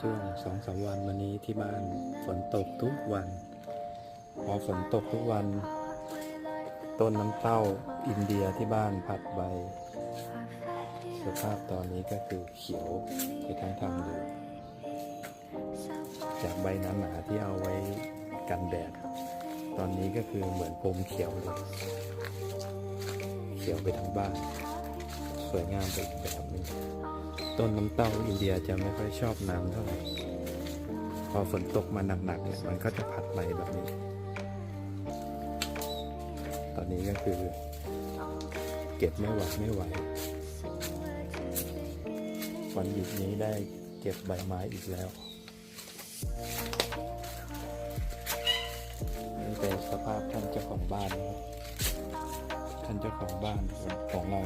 ช่วงสองสามวันมานี้ที่บ้านฝนตกทุกวัน พอฝนตกทุกวัน ต้นน้ำเต้าอินเดียที่บ้านผัดใบ สภาพตอนนี้ก็คือเขียวไปทั้งทางเลยจากใบหนาที่เอาไว้กันแดด ตอนนี้ก็คือเหมือนพรมเขียวเลยเขียวไปทั้งบ้าน สวยงามไปอีกแบบนึง ต้นน้ำเต้าอินเดียจะไม่ค่อยชอบน้ำเท่าไหร่พอฝนตกมาหนักๆเนี่ยมันก็จะผัดใบแบบนี้ ตอนนี้ก็คือ เก็บไม่หวัดไม่ไหววันหยุดนี้ได้เก็บใบไม้อีกแล้วนี่เป็นสภาพท่านเจ้าของบ้านนะครับท่านเจ้าของบ้านของเรา